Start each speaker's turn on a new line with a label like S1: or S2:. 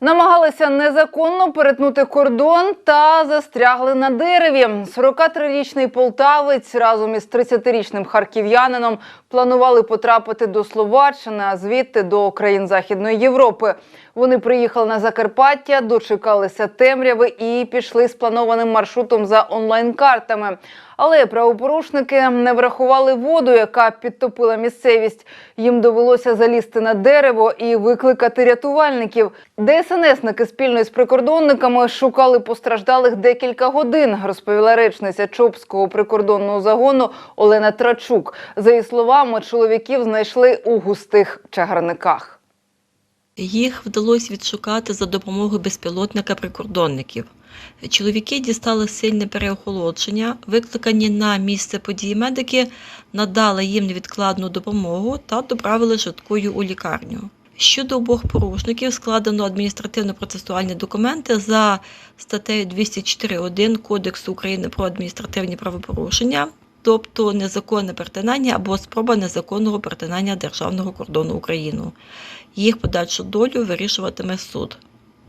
S1: Намагалися незаконно перетнути кордон та застрягли на дереві. 43-річний полтавець разом із 30-річним харків'янином планували потрапити до Словаччини, а звідти до країн Західної Європи. Вони приїхали на Закарпаття, дочекалися темряви і пішли спланованим маршрутом за онлайн-картами. Але правопорушники не врахували воду, яка підтопила місцевість. Їм довелося залізти на дерево і викликати рятувальників. ДСНСники спільно з прикордонниками шукали постраждалих декілька годин, розповіла речниця Чопського прикордонного загону Олена Трачук. За її словами, чоловіків знайшли у густих чагарниках.
S2: Їх вдалося відшукати за допомогою безпілотника прикордонників. Чоловіки дістали сильне переохолодження. Викликані на місце події медики надали їм невідкладну допомогу та доправили швидкою у лікарню. Щодо обох порушників складено адміністративно-процесуальні документи за статтею 204.1 Кодексу України про адміністративні правопорушення, тобто незаконне перетинання або спроба незаконного перетинання державного кордону України. Їх подальшу долю вирішуватиме суд.